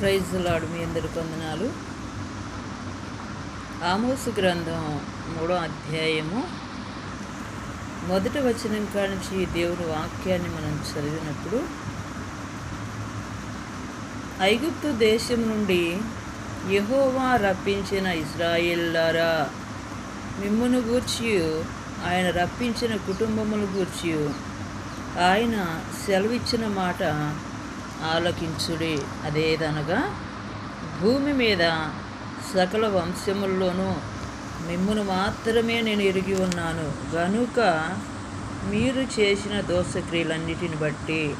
Praise లాడు మీ అందరి వందనాలు. ఆమోసు గ్రంథం మూడో అధ్యాయము. మొదటి వచనం కానించి దేవుని వాక్యాన్ని మనం చదివినప్పుడు ఐగుప్తు దేశం నుండి యహోవా రప్పించిన ఇజ్రాయిల్లారా మిమ్మును గూర్చి ఆయన రప్పించిన కుటుంబమును గూర్చి ఆయన సెలవిచ్చిన మాట ఆలకించుడి. అదేదనగా భూమి మీద సకల వంశముల్లోనూ మిమ్మును మాత్రమే నేను ఎరిగి ఉన్నాను. గనుక మీరు చేసిన దోషక్రియలన్నిటిని బట్టి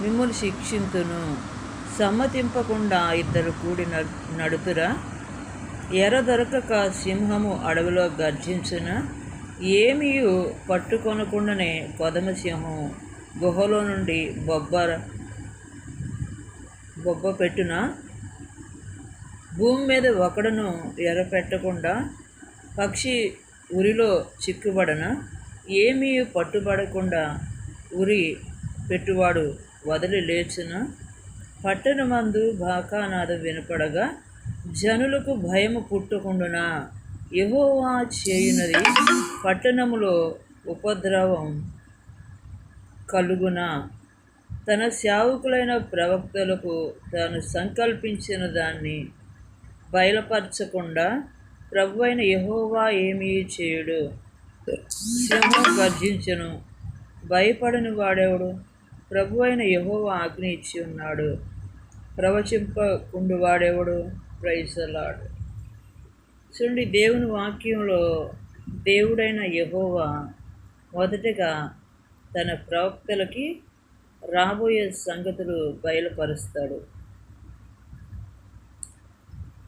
మిమ్మల్ని శిక్షింతును. సమ్మతింపకుండా ఇద్దరు కూడి నడు నడుతురా ఎర దొరకక సింహము అడవిలో గర్జించిన. ఏమీ పట్టుకొనకుండానే కొదమ సింహం గుహలో నుండి బొబ్బర గొప్ప పెట్టున? భూమి మీద ఒకడును ఎర్రపెట్టకుండా పక్షి ఉరిలో చిక్కుబడన? ఏమీ పట్టుబడకుండా ఉరి పెట్టువాడు వదిలి లేచిన? పట్టణమందు బాకానాదం వినపడగా జనులకు భయము పుట్టకుండునా? ఎవోవా చేయునది పట్టణములో ఉపద్రవం కలుగునా? తన సేవకులైన ప్రవక్తలకు తాను సంకల్పించిన దాన్ని బయలుపరచకుండా ప్రభు అయిన యహోవా ఏమీ చేయుడు? శ్రమ గర్జించను. భయపడని వాడెవడు? ప్రభు అయిన యహోవా ఆజ్ఞ ఇచ్చి ఉన్నాడు. ప్రవచింపకుండు వాడెవడు? ప్రైసలాడు చూడండి దేవుని వాక్యంలో దేవుడైన యహోవా మొదటగా తన ప్రవక్తలకి రాబోయే సంగతులు బయలుపరుస్తాడు.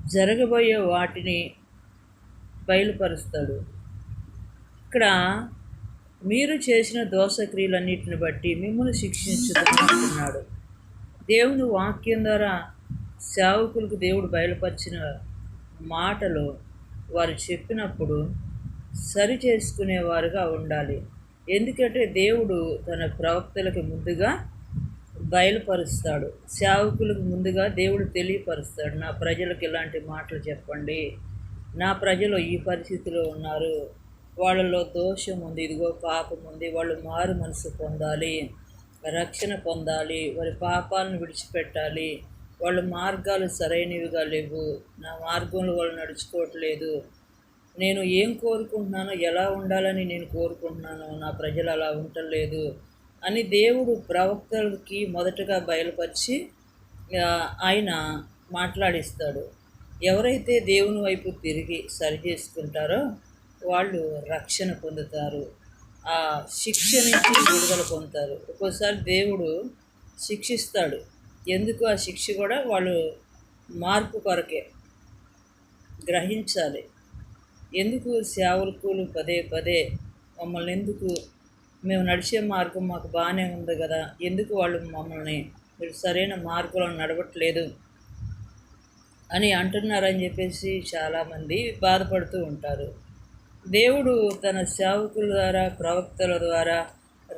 జరగబోయే వాటిని బయలుపరుస్తాడు. ఇక్కడ మీరు చేసిన దోషక్రియలన్నిటిని బట్టి మిమ్మల్ని శిక్షించుతున్నాడు. దేవుని వాక్యం ద్వారా సేవకులకు దేవుడు బయలుపరిచిన మాటలు వారు చెప్పినప్పుడు సరి చేసుకునేవారుగా ఉండాలి. ఎందుకంటే దేవుడు తన ప్రవక్తలకు ముందుగా బయలుపరుస్తాడు. సేవకులకు ముందుగా దేవుడు తెలియపరుస్తాడు. నా ప్రజలకు ఇలాంటి మాటలు చెప్పండి? నా ప్రజలు ఈ పరిస్థితిలో ఉన్నారు. వాళ్ళలో దోషం ఉంది. ఇదిగో పాపం ఉంది. వాళ్ళు మారు మనసు పొందాలి. రక్షణ పొందాలి. వారి పాపాలను విడిచిపెట్టాలి. వాళ్ళ మార్గాలు సరైనవిగా లేవు. నా మార్గంలో వాళ్ళు నడుచుకోవట్లేదు. నేను ఏం కోరుకుంటున్నానో ఎలా ఉండాలని నేను కోరుకుంటున్నానో నా ప్రజలు అలా ఉండలేదు అని దేవుడు ప్రవక్తలకి మొదటగా బయలుపరిచి ఆయన మాట్లాడిస్తాడు. ఎవరైతే దేవుని వైపు తిరిగి సరి చేసుకుంటారో వాళ్ళు రక్షణ పొందుతారు. ఆ శిక్ష నుంచి విడుదల పొందుతారు. ఒక్కోసారి దేవుడు శిక్షిస్తాడు. ఎందుకు ఆ శిక్ష కూడా? వాళ్ళు మార్పు కొరకే గ్రహించాలి. ఎందుకు సేవకులు పదే పదే మమ్మల్ని ఎందుకు మేము నడిచే మార్గం మాకు బాగానే ఉంది కదా ఎందుకు వాళ్ళు మమ్మల్ని మీరు సరైన మార్గంలో నడవట్లేదు అని అంటున్నారని చెప్పేసి చాలామంది బాధపడుతూ ఉంటారు. దేవుడు తన సేవకుల ద్వారా ప్రవక్తల ద్వారా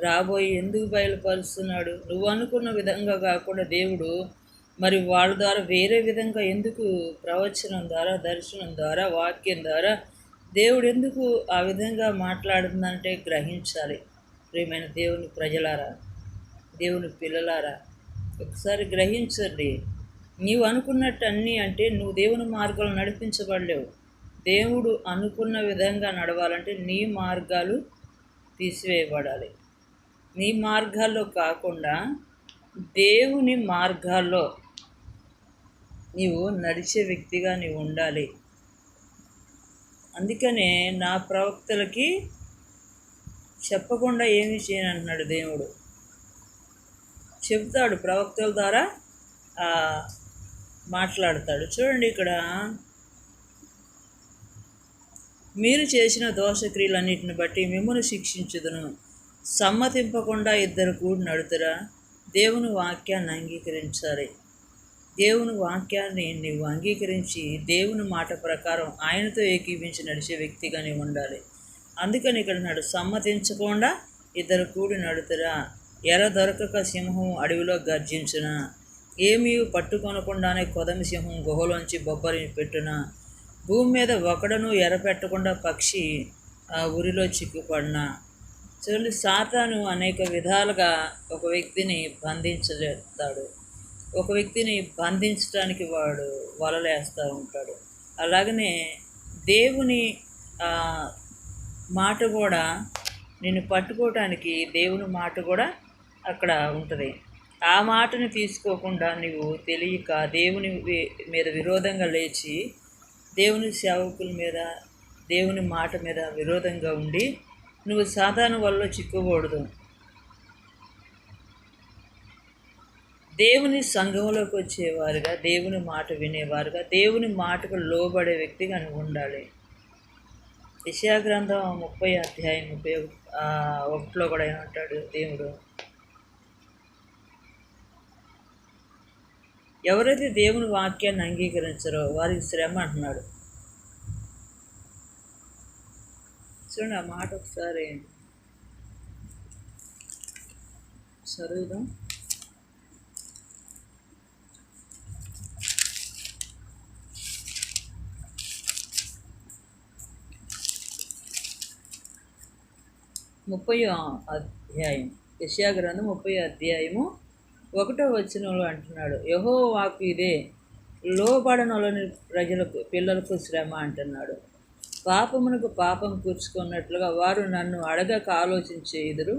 రాబోయి ఎందుకు బయలుపరుస్తున్నాడు? నువ్వు అనుకున్న విధంగా కాకుండా దేవుడు మరి వాళ్ళ ద్వారా వేరే విధంగా ఎందుకు ప్రవచనం ద్వారా దర్శనం ద్వారా వాక్యం ద్వారా దేవుడు ఎందుకు ఆ విధంగా మాట్లాడుతుందంటే గ్రహించాలి. ప్రియమైన దేవుని ప్రజలారా దేవుని పిల్లలారా ఒకసారి గ్రహించండి. నీవు అనుకున్నట్టు అన్నీ అంటే నువ్వు దేవుని మార్గాలు నడిపించబడలేవు. దేవుడు అనుకున్న విధంగా నడవాలంటే నీ మార్గాలు తీసివేయబడాలి. నీ మార్గాల్లో కాకుండా దేవుని మార్గాల్లో నీవు నడిచే వ్యక్తిగా నీవు ఉండాలి. అందుకనే నా ప్రవక్తలకి చెప్పకుండా ఏమీ చేయనంటున్నాడు దేవుడు. చెబుతాడు ప్రవక్తల ద్వారా మాట్లాడతాడు. చూడండి ఇక్కడ. మీరు చేసిన దోషక్రియలన్నిటిని బట్టి మిమ్మల్ని శిక్షించుదును. సమ్మతింపకుండా ఇద్దరు కూడి నడుతురా? దేవుని వాక్యాన్ని అంగీకరించాలి. దేవుని వాక్యాన్ని నీవు అంగీకరించి దేవుని మాట ప్రకారం ఆయనతో ఏకీవించి నడిచే వ్యక్తిగా నీవు ఉండాలి. అందుకని ఇక్కడ నాడు సమ్మతించకుండా ఇద్దరు కూడి నడుతురా. ఎర దొరకక సింహం అడవిలో గర్జించిన. ఏమీ పట్టుకొనకుండానే కొదమి సింహం గుహలోంచి బొబ్బరి పెట్టున. భూమి మీద ఒకడను ఎరపెట్టకుండా పక్షి ఆ ఉరిలో చిక్కుపడిన. చూడండి సాతాను అనేక విధాలుగా ఒక వ్యక్తిని బంధించలేస్తాడు ఒక వ్యక్తిని బంధించడానికి వాడు వలలేస్తూ ఉంటాడు. అలాగనే దేవుని మాట కూడా నిన్ను పట్టుకోవటానికి దేవుని మాట కూడా అక్కడ ఉంటుంది. ఆ మాటను తీసుకోకుండా నువ్వు తెలియక దేవుని మీద విరోధంగా లేచి దేవుని సేవకుల మీద దేవుని మాట మీద విరోధంగా ఉండి నువ్వు సాధారణ వల్ల చిక్కుకూడదు దేవుని సంఘంలోకి వచ్చేవారుగా దేవుని మాట వినేవారుగా దేవుని మాటకు లోబడే వ్యక్తిగా ఉండాలి. గ్రంథం ముప్పై అధ్యాయం ముప్పై ఒకటిలో కూడా ఏమంటాడు దేవుడు. ఎవరైతే దేవుని వాక్యాన్ని అంగీకరించారో వారికి శ్రమ అంటున్నాడు. చూడండి ఆ మాట ఒకసారి చదువుదాం. ముప్పై అధ్యాయం. యశాగ్రంథం ముప్పై అధ్యాయము ఒకటో వచ్చినలో అంటున్నాడు యహో వాకు ఇదే లోబడనలోని ప్రజలకు పిల్లలకు శ్రమ అంటున్నాడు. పాపమునకు పాపం కూర్చుకున్నట్లుగా వారు నన్ను అడగక ఆలోచించేదురు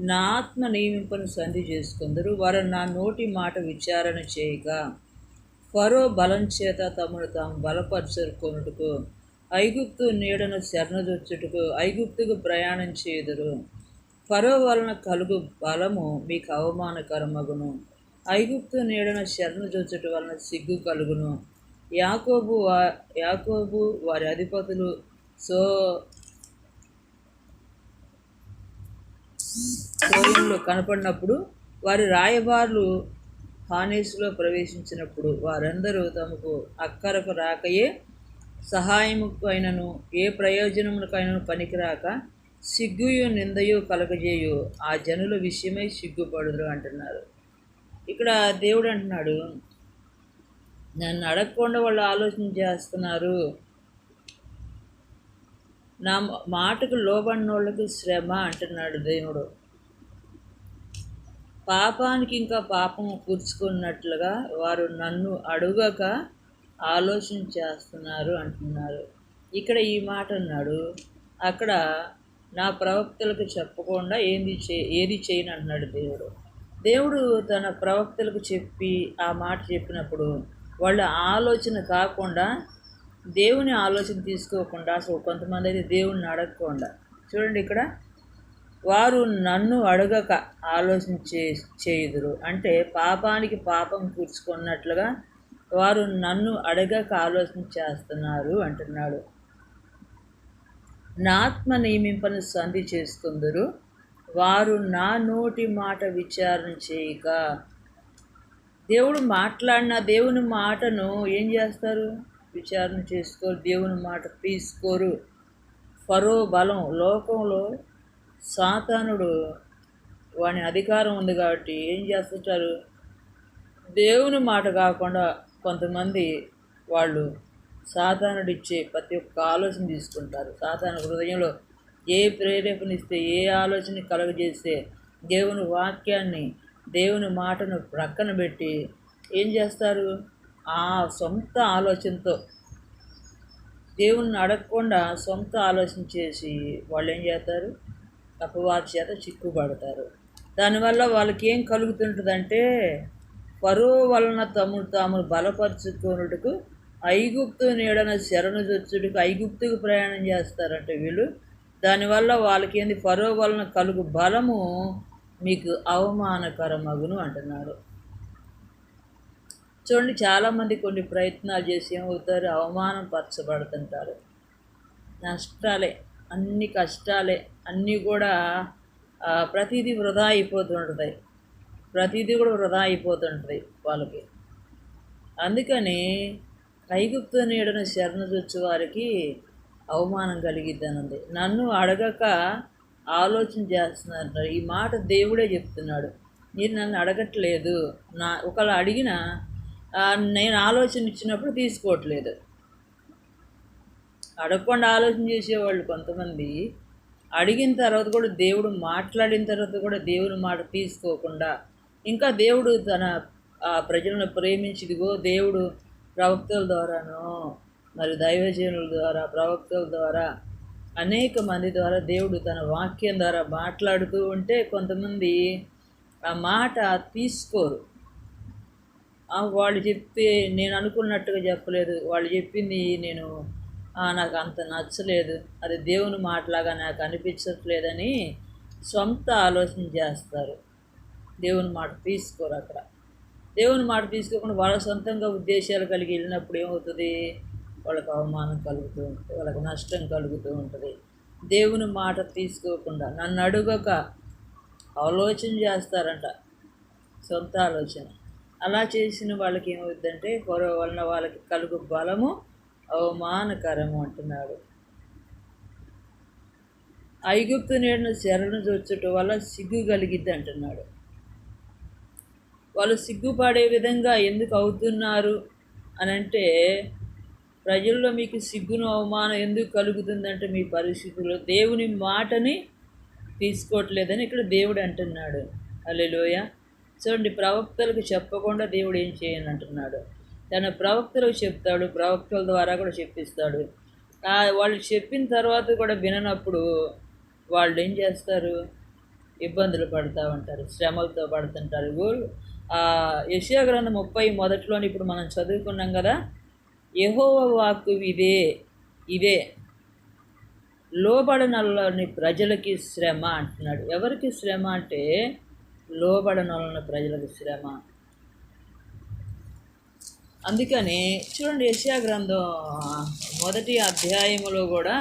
నా ఆత్మ నియమింపను సంధి చేసుకుందరు వారు నా నోటి మాట విచారణ చేయగా ఫరో బలం చేత తమను తాము బలపరుచుకున్నట్టుకు ఐగుప్తు నీడను శరణదొచ్చుటకు ఐగుప్తుకు ప్రయాణం చేయుదురు. ఫరో వలన కలుగు బలము మీకు అవమానకరమగును. ఐగుప్తు నీడను శరణదొచ్చుట వలన సిగ్గు కలుగును. యాకోబు వా యాకోబు వారి అధిపతులు సో సోయంలో కనపడినప్పుడు వారి రాయబారులు హానేసులో ప్రవేశించినప్పుడు వారందరూ తమకు అక్కరకు రాకయే సహాయముకు అయినను ఏ ప్రయోజనములకైనను పనికిరాక సిగ్గుయు నిందయు కలగజేయు. ఆ జనుల విషయమై సిగ్గుపడుదురు అంటున్నారు. ఇక్కడ దేవుడు అంటున్నాడు నన్ను అడగకుండా వాళ్ళు ఆలోచన చేస్తున్నారు. నా మాటకు లోబడిన వాళ్ళకి శ్రమ అంటున్నాడు దేవుడు. పాపానికి ఇంకా పాపం కూర్చుకున్నట్లుగా వారు నన్ను అడుగక ఆలోచన చేస్తున్నారు అంటున్నారు. ఇక్కడ ఈ మాట అన్నాడు. అక్కడ నా ప్రవక్తలకు చెప్పకుండా ఏంది చే ఏది చేయను అంటున్నాడు దేవుడు. దేవుడు తన ప్రవక్తలకు చెప్పి ఆ మాట చెప్పినప్పుడు వాళ్ళ ఆలోచన కాకుండా దేవుని ఆలోచన తీసుకోకుండా అసలు కొంతమంది అయితే దేవుణ్ణి అడగకుండా. చూడండి ఇక్కడ వారు నన్ను అడగక ఆలోచన చే చేయుదురు. అంటే పాపానికి పాపం కూర్చుకున్నట్లుగా వారు నన్ను అడగక ఆలోచన చేస్తున్నారు అంటున్నాడు. నా ఆత్మ నియమింపను సంధి చేసుకుందరు వారు నా నోటి మాట విచారణ చేయక. దేవుడు మాట్లాడిన దేవుని మాటను ఏం చేస్తారు? విచారణ చేసుకోరు దేవుని మాట తీసుకోరు. ఫరో బలం లోకంలో సాతానుడు వాని అధికారం ఉంది కాబట్టి ఏం చేస్తుంటారు? దేవుని మాట కాకుండా కొంతమంది వాళ్ళు సాధారణుడు ఇచ్చే ప్రతి ఒక్క ఆలోచన తీసుకుంటారు. సాతాను హృదయంలో ఏ ప్రేరేపణిస్తే ఏ ఆలోచన కలుగజేస్తే దేవుని వాక్యాన్ని దేవుని మాటను ప్రక్కన పెట్టి ఏం చేస్తారు? ఆ సొంత ఆలోచనతో దేవుణ్ణి అడగకుండా సొంత ఆలోచన చేసి వాళ్ళు ఏం చేస్తారు? అపవాద చేత చిక్కుపడతారు దానివల్ల వాళ్ళకి ఏం కలుగుతుంటుందంటే పరో వలన తమను తాము బలపరుచుకున్నట్టుకు ఐగుప్తు నీడన శరణు చొచ్చుడికి ఐగుప్తుకు ప్రయాణం చేస్తారంటే వీళ్ళు. దానివల్ల వాళ్ళకి ఏంది? ఫరో వలన కలుగు బలము మీకు అవమానకరమగును అంటున్నారు. చూడండి చాలామంది కొన్ని ప్రయత్నాలు చేసి ఏమవుతారు? అవమానం పరచబడుతుంటారు. నష్టాలే అన్ని కష్టాలే అన్నీ కూడా ప్రతిదీ వృధా అయిపోతుంటుంది ప్రతిదీ కూడా వృధా అయిపోతుంటుంది వాళ్ళకి. అందుకని ఐగుప్తు నీడన శరణు చొచ్చు వారికి అవమానం కలిగిద్దనుంది. నన్ను అడగక ఆలోచన చేస్తున్నారు ఈ మాట దేవుడే చెప్తున్నాడు. మీరు నన్ను అడగట్లేదు. నా ఒకళ్ళు అడిగినా నేను ఆలోచన ఇచ్చినప్పుడు తీసుకోవట్లేదు. అడగకుండా ఆలోచన చేసేవాళ్ళు కొంతమంది అడిగిన తర్వాత కూడా దేవుడు మాట్లాడిన తర్వాత కూడా దేవుని మాట తీసుకోకుండా ఇంకా దేవుడు తన ఆ ప్రజలను ప్రేమించిదిగో దేవుడు ప్రవక్తల ద్వారానో మరి దైవజనుల ద్వారా ప్రవక్తల ద్వారా అనేక మంది ద్వారా దేవుడు తన వాక్యం ద్వారా మాట్లాడుతూ ఉంటే కొంతమంది ఆ మాట తీసుకోరు. వాళ్ళు చెప్తే నేను అనుకున్నట్టుగా చెప్పలేదు. వాళ్ళు చెప్పింది నేను నాకు అంత నచ్చలేదు. అది దేవుని మాటలాగా నాకు అనిపించట్లేదని సొంత ఆలోచన చేస్తారు. దేవుని మాట తీసుకోరు అక్కడ. దేవుని మాట తీసుకోకుండా వాళ్ళ సొంతంగా ఉద్దేశాలు కలిగి వెళ్ళినప్పుడు ఏమవుతుంది? వాళ్ళకి అవమానం కలుగుతూ ఉంటుంది వాళ్ళకు నష్టం కలుగుతూ ఉంటుంది. దేవుని మాట తీసుకోకుండా నన్ను అడుగక ఆలోచన చేస్తారంట సొంత ఆలోచన. అలా చేసిన వాళ్ళకి ఏమవుతుందంటే పొర వలన వాళ్ళకి కలుగు బలము అవమానకరము అంటున్నాడు. ఐగుప్తు నేడును శరణు చొచ్చుట వల్ల సిగ్గు కలిగిద్ది అంటున్నాడు. వాళ్ళు సిగ్గుపడే విధంగా ఎందుకు అవుతున్నారు అని అంటే ప్రజల్లో మీకు సిగ్గును అవమానం ఎందుకు కలుగుతుందంటే మీ పరిస్థితుల్లో దేవుని మాటని తీసుకోవట్లేదని ఇక్కడ దేవుడు అంటున్నాడు. అల్లెలోయ చూడండి ప్రవక్తలకు చెప్పకుండా దేవుడు ఏం చేయను అంటున్నాడు. తన ప్రవక్తలకు చెప్తాడు ప్రవక్తల ద్వారా కూడా చెప్పిస్తాడు. వాళ్ళు చెప్పిన తర్వాత కూడా విననప్పుడు వాళ్ళు ఏం చేస్తారు? ఇబ్బందులు పడుతూ ఉంటారు శ్రమలతో పడుతుంటారు. గోల్ యశా గ్రంథం ముప్పై మొదట్లోని ఇప్పుడు మనం చదువుకున్నాం కదా యహోవ వాక్కు ఇదే ఇదే. లోబడనల్లని ప్రజలకి శ్రమ అంటున్నాడు. ఎవరికి శ్రమ అంటే లోబడనల్లని ప్రజలకు శ్రమ. అందుకని చూడండి యశా గ్రంథం మొదటి అధ్యాయములో కూడా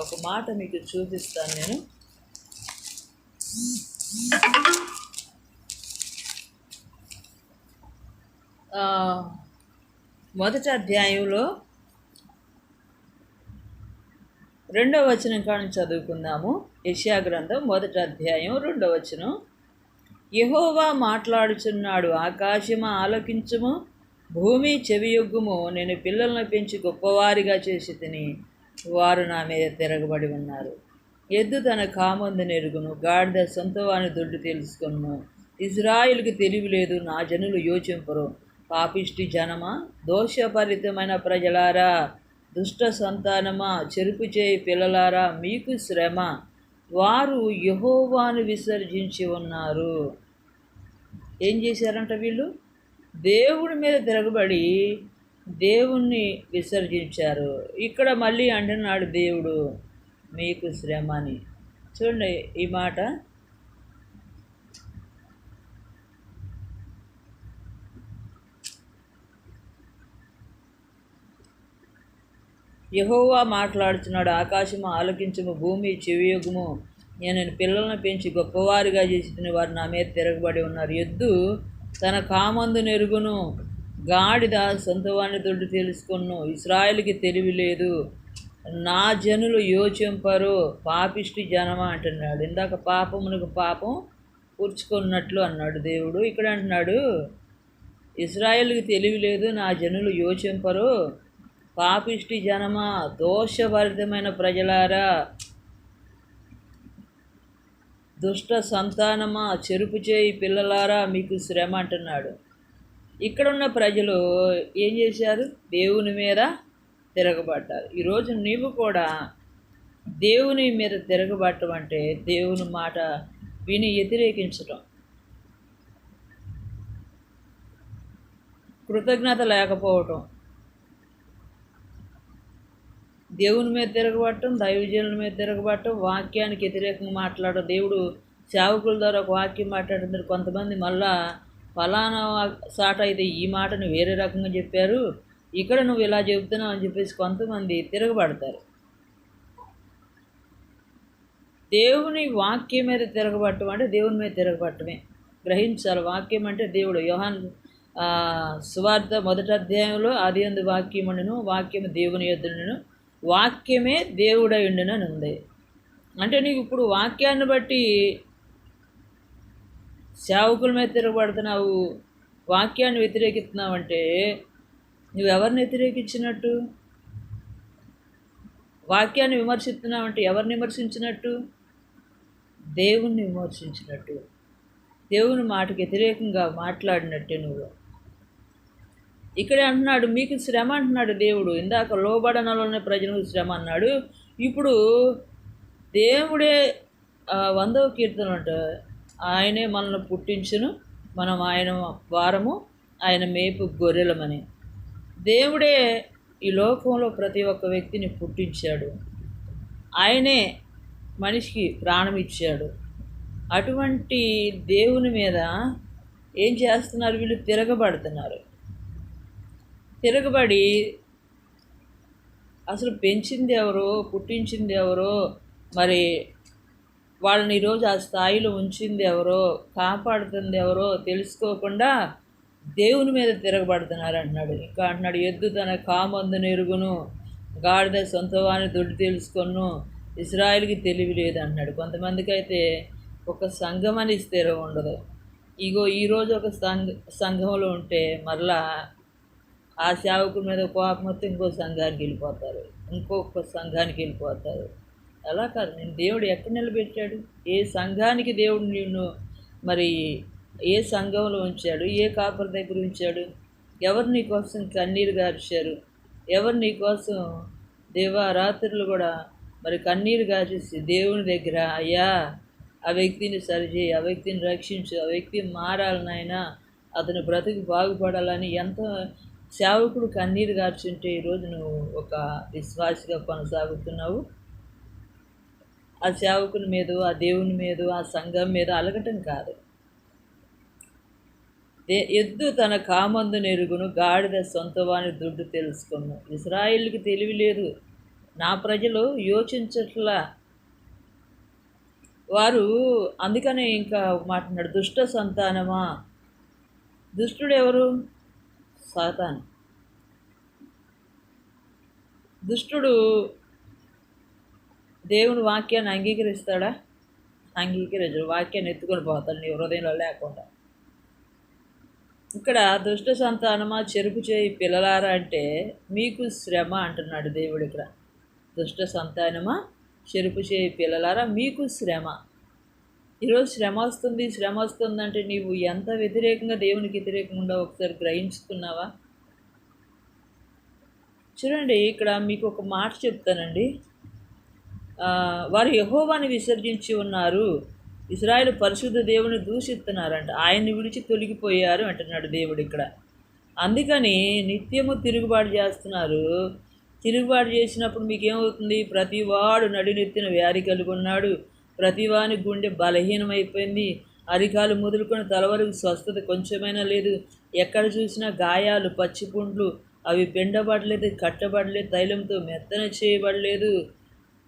ఒక మాట మీకు చూపిస్తాను నేను ఆ, మొదటి అధ్యాయంలో రెండవ వచనం కానీ చదువుకుందాము. యెషయా గ్రంథం మొదటి అధ్యాయం రెండవ వచనం. యహోవా మాట్లాడుచున్నాడు ఆకాశమా ఆలోకించము భూమి చెవియొగ్గుము నేను పిల్లలను పెంచి గొప్పవారిగా చేసి తిని వారు నా మీద తిరగబడి ఉన్నారు. ఎద్దు తన కామందు నెరుగును గాడిద సొంతవాని దొడ్డు తెలుసుకును ఇజ్రాయిల్కి తెలివి లేదు నా జనులు యోచింపరు. పాపిష్టి జనమా? దోషపరితమైన ప్రజలారా దుష్ట సంతానమా? చెరుపు చేయి పిల్లలారా మీకు శ్రమ. వారు యహోవాను విసర్జించి ఉన్నారు. ఏం చేశారంట వీళ్ళు? దేవుడి మీద తిరగబడి దేవుణ్ణి విసర్జించారు. ఇక్కడ మళ్ళీ అంటున్నాడు దేవుడు మీకు శ్రమ అని చూడండి ఈ మాట. యహోవా మాట్లాడుచున్నాడు ఆకాశము ఆలకించము భూమి చెవియుగము నేను పిల్లలను పెంచి గొప్పవారిగా చేసిన వారు నా మీద తిరగబడి ఉన్నారు. ఎద్దు తన కామందు నెరుగును గాడిద సొంతవాణి దొడ్డు తెలుసుకును ఇస్రాయల్కి తెలివి లేదు. నా జనులు యోచింపరు పాపిష్టి జనమ అంటున్నాడు. ఇందాక పాపమునకు పాపం కూర్చుకున్నట్లు అన్నాడు దేవుడు. ఇక్కడ అంటున్నాడు ఇస్రాయేల్కి తెలివి లేదు నా జనులు యోచింపరు పాపిష్టి జనమా దోషభరితమైన ప్రజలారా. దుష్ట సంతానమా చెరుపు చేయి పిల్లలారా మీకు శ్రమ అంటున్నాడు. ఇక్కడున్న ప్రజలు ఏం చేశారు? దేవుని మీద తిరగబడ్డారు. ఈరోజు నీవు కూడా దేవుని మీద తిరగబట్టం అంటే దేవుని మాట విని వ్యతిరేకించటం. కృతజ్ఞత లేకపోవటం. దేవుని మీద తిరగబట్టం దైవజనుల మీద తిరగబట్టం వాక్యానికి వ్యతిరేకంగా మాట్లాడడం. దేవుడు సేవకుల ద్వారా ఒక వాక్యం మాట్లాడుతున్నారు. కొంతమంది మళ్ళా ఫలానా సాట అయితే ఈ మాటను వేరే రకంగా చెప్పారు. ఇక్కడ నువ్వు ఇలా చెబుతున్నావు అని చెప్పేసి కొంతమంది తిరగబడతారు. దేవుని వాక్యం మీద తిరగబట్టం అంటే దేవుని మీద తిరగబట్టమే గ్రహించాలి. వాక్యం అంటే దేవుడు యోహాన్ సువార్త మొదటి అధ్యాయంలో ఆది అందు వాక్యం వాక్యము దేవుని యొద్దను వాక్యమే దేవుడై ఉండును అని ఉంది అంటే నీకు ఇప్పుడు వాక్యాన్ని బట్టి సేవకుల మీద తిరగబడుతున్నావు వాక్యాన్ని వ్యతిరేకిస్తున్నావు అంటే నువ్వు ఎవరిని వ్యతిరేకించినట్టు? వాక్యాన్ని విమర్శిస్తున్నావు అంటే ఎవరిని విమర్శించినట్టు? దేవుణ్ణి విమర్శించినట్టు. దేవుని మాటకు వ్యతిరేకంగా మాట్లాడినట్టే నువ్వు. ఇక్కడే అంటున్నాడు మీకు శ్రమ అంటున్నాడు దేవుడు. ఇందాక లోబడనలోనే ప్రజలకు శ్రమ అన్నాడు. ఇప్పుడు దేవుడే వందవ కీర్తన అంట ఆయనే మనల్ని పుట్టించును మనం ఆయన వారము ఆయన మేపు గొర్రెలమని. దేవుడే ఈ లోకంలో ప్రతి ఒక్క వ్యక్తిని పుట్టించాడు. ఆయనే మనిషికి ప్రాణం ఇచ్చాడు. అటువంటి దేవుని మీద ఏం చేస్తున్నారు? వీళ్ళు తిరగబడుతున్నారు. తిరగబడి అసలు పెంచింది ఎవరో పుట్టించింది ఎవరో మరి వాళ్ళని ఈరోజు ఆ స్థాయిలో ఉంచింది ఎవరో కాపాడుతుంది ఎవరో తెలుసుకోకుండా దేవుని మీద తిరగబడుతున్నారు అంటున్నాడు ఇంకా అంటున్నాడు ఎద్దు తన కామందు నెరుగును గాడిద సొంతవాని దొడ్డు తెలుసుకొను ఇజ్రాయిల్కి తెలివి లేదు అంటున్నాడు కొంతమందికి అయితే ఒక సంఘం అని స్థిరం ఉండదు. ఇగో ఈరోజు ఒక సంఘ సంఘంలో ఉంటే మరలా ఆ సేవకుడి మీద కోపం వస్తే ఇంకో సంఘానికి వెళ్ళిపోతారు. ఇంకొక సంఘానికి వెళ్ళిపోతారు. అలా కాదు. నేను దేవుడు ఎక్కడ నిలబెట్టాడు? ఏ సంఘానికి దేవుడు నిన్ను మరి ఏ సంఘంలో ఉంచాడు? ఏ కాపర్ దగ్గర ఉంచాడు? ఎవరు నీకోసం కన్నీరు గార్చారు? ఎవరు నీకోసం దేవారాత్రులు కూడా మరి కన్నీరు గాచేసి దేవుని దగ్గర అయ్యా ఆ వ్యక్తిని సరిచేయి ఆ వ్యక్తిని రక్షించు ఆ వ్యక్తి మారాలి నాయనా. అతను బ్రతుకు బాగుపడాలని ఎంత సేవకుడు కన్నీరు గార్చుంటే ఈరోజు నువ్వు ఒక విశ్వాసిగా కొనసాగుతున్నావు. ఆ సేవకుని మీద ఆ దేవుని మీద ఆ సంఘం మీద అలగటం కాదు. దే ఎద్దు తన కామందు నెరుగును గాడిద సొంతవాని దుడ్డు తెలుసుకును. ఇస్రాయిల్కి తెలివి లేదు. నా ప్రజలు యోచించట్లా. వారు అందుకనే ఇంకా మాట్లాడు దుష్ట సంతానమా? దుష్టుడు ఎవరు సాతాన్. దుష్టుడు దేవుని వాక్యాన్ని అంగీకరిస్తాడా? అంగీకరించడు. వాక్యాన్ని ఎత్తుకొని పోతాడు. నీ హృదయంలో లేకుండా. ఇక్కడ దుష్ట సంతానమా చెరుపు చేయి పిల్లలారా అంటే మీకు శ్రమ అంటున్నాడు దేవుడు ఇక్కడ. దుష్ట సంతానమా చెరుపు చేయి పిల్లలారా మీకు శ్రమ. ఈరోజు శ్రమ వస్తుంది శ్రమ వస్తుందంటే నీవు ఎంత వ్యతిరేకంగా దేవునికి వ్యతిరేకంగా ఒకసారి గ్రహించుకున్నావా? చూడండి ఇక్కడ మీకు ఒక మాట చెప్తానండి. వారు యహోవాని విసర్జించి ఉన్నారు. ఇస్రాయేల్ పరిశుద్ధ దేవుని దూషిస్తున్నారంట. ఆయన్ని విడిచి తొలగిపోయారు అంటున్నాడు దేవుడు ఇక్కడ. అందుకని నిత్యము తిరుగుబాటు చేస్తున్నారు. తిరుగుబాటు చేసినప్పుడు మీకేమవుతుంది? ప్రతివాడు నడినెత్తిన వ్యాధి కలిగి ఉన్నాడు ప్రతివాని గుండె బలహీనమైపోయింది. అరికాలు మొదలుకొని తల వరకు స్వస్థత కొంచెమైనా లేదు. ఎక్కడ చూసినా గాయాలు పచ్చిపుండ్లు. అవి పెండబడలేదు కట్టబడలేదు తైలంతో మెత్తన చేయబడలేదు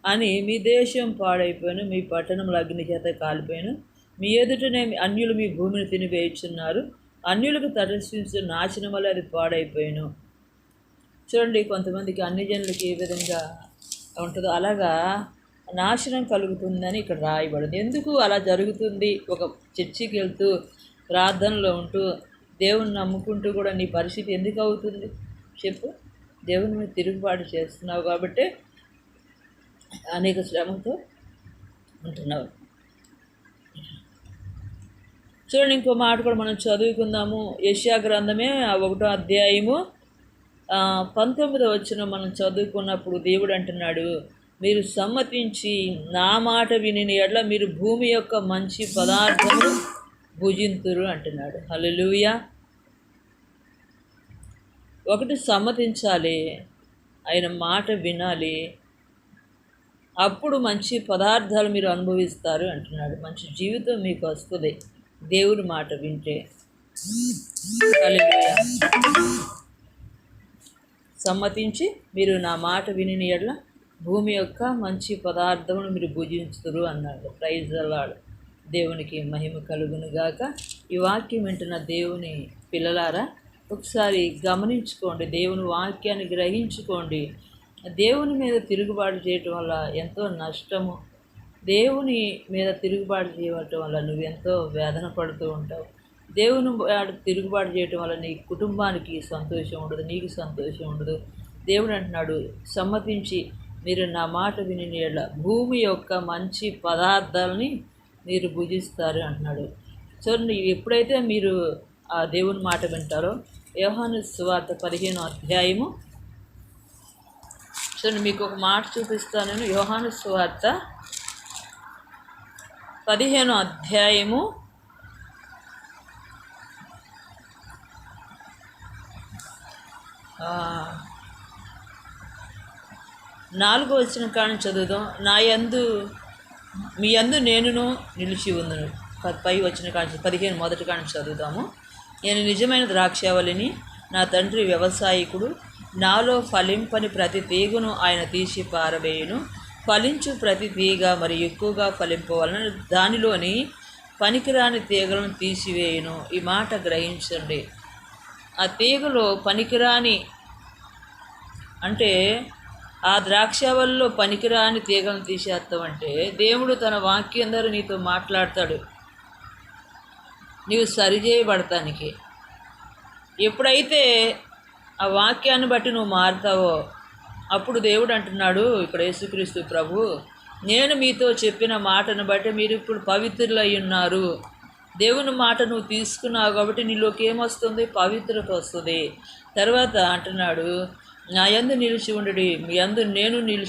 అని మీ దేశం పాడైపోయాను మీ పట్టణంలో అగ్ని చేత కాలిపోయాను మీ ఎదుటనే అన్యులు మీ భూమిని తినివేయుచున్నారు. అన్యులకు తటస్థించు నాశనం వల్ల అది పాడైపోయాను. చూడండి కొంతమందికి అన్ని జనులకి ఏ విధంగా ఉంటుందో. అలాగా నాశనం కలుగుతుందని ఇక్కడ రాయబడింది. ఎందుకు అలా జరుగుతుంది? ఒక చర్చికి వెళ్తూ ప్రార్థనలో ఉంటూ దేవుణ్ణి నమ్ముకుంటూ కూడా నీ పరిస్థితి ఎందుకు అవుతుంది? చెప్పు. దేవుని మీద తిరుగుబాటు చేస్తున్నావు కాబట్టి అనేక శ్రమతో ఉంటున్నావు. చూడండి ఇంకో మాట కూడా మనం చదువుకుందాము. యష్యా గ్రంథమే ఒకటో అధ్యాయము పంతొమ్మిదో వచ్చిన మనం చదువుకున్నప్పుడు దేవుడు అంటున్నాడు మీరు సమ్మతించి నా మాట విని ఎడ్ల మీరు భూమి యొక్క మంచి పదార్థము భుజింతురు అంటున్నాడు. హల్లెలూయా. ఒకటి సమ్మతించాలి ఆయన మాట వినాలి అప్పుడు మంచి పదార్థాలు మీరు అనుభవిస్తారు అంటున్నాడు. మంచి జీవితం మీకు వస్తుంది. దేవుని మాట వింటే. సమ్మతించి మీరు నా మాట విని ఎడల భూమి యొక్క మంచి పదార్థమును మీరు భుజించుతురు అన్నాడు. ప్రైజ్ అలాడు దేవునికి మహిమ కలుగునుగాక. ఈ వాక్యం వింటున్న దేవుని పిల్లలారా ఒకసారి గమనించుకోండి. దేవుని వాక్యాన్ని గ్రహించుకోండి. దేవుని మీద తిరుగుబాటు చేయటం వల్ల ఎంతో నష్టము. దేవుని మీద తిరుగుబాటు చేయటం వల్ల నువ్వు ఎంతో వేదన పడుతూ ఉంటావు. దేవుని వాడు తిరుగుబాటు చేయటం వల్ల నీ కుటుంబానికి సంతోషం ఉండదు నీకు సంతోషం ఉండదు. దేవుడు అంటున్నాడు సమ్మతించి మీరు నా మాట విని భూమి యొక్క మంచి పదార్థాలని మీరు భుజిస్తారు అంటున్నాడు. చూడండి ఎప్పుడైతే మీరు ఆ దేవుని మాట వింటారో యోహాను సువార్త పదిహేను అధ్యాయము. చూడండి మీకు ఒక మాట చూపిస్తాను నేను. యోహాను సువార్త పదిహేను అధ్యాయము. ఆ, నాలుగో వచ్చిన కాని చదువుదాం. నా యందు మీ యందు నేనును నిలిచి ఉందును. పై వచ్చిన కాని పదిహేను మొదటి కాని చదువుదాము. నేను నిజమైన ద్రాక్షావళిని నా తండ్రి వ్యవసాయకుడు. నాలో ఫలింపని ప్రతి తీగను ఆయన తీసి పారవేయును. ఫలించు ప్రతి తీగ మరి ఎక్కువగా ఫలింపవలన దానిలోని పనికిరాని తీగలను తీసివేయును. ఈ మాట గ్రహించండి. ఆ తీగలో పనికిరాని అంటే ఆ ద్రాక్షవల్లో పనికిరాని తీగలను తీసేస్తామంటే దేవుడు తన వాక్యం ద్వారా నీతో మాట్లాడతాడు. నీవు సరిచేయబడటానికి ఎప్పుడైతే ఆ వాక్యాన్ని బట్టి నువ్వు మారుతావో అప్పుడు దేవుడు అంటున్నాడు ఇక్కడ యేసుక్రీస్తు ప్రభు నేను మీతో చెప్పిన మాటను బట్టి మీరు ఇప్పుడు పవిత్రులై ఉన్నారు. దేవుని మాట నువ్వు తీసుకున్నావు కాబట్టి నీలోకి ఏమొస్తుంది? పవిత్రత వస్తుంది. తర్వాత అంటున్నాడు నా యందు నిలిచి ఉండడి. మీ యందు నేను నిలిచి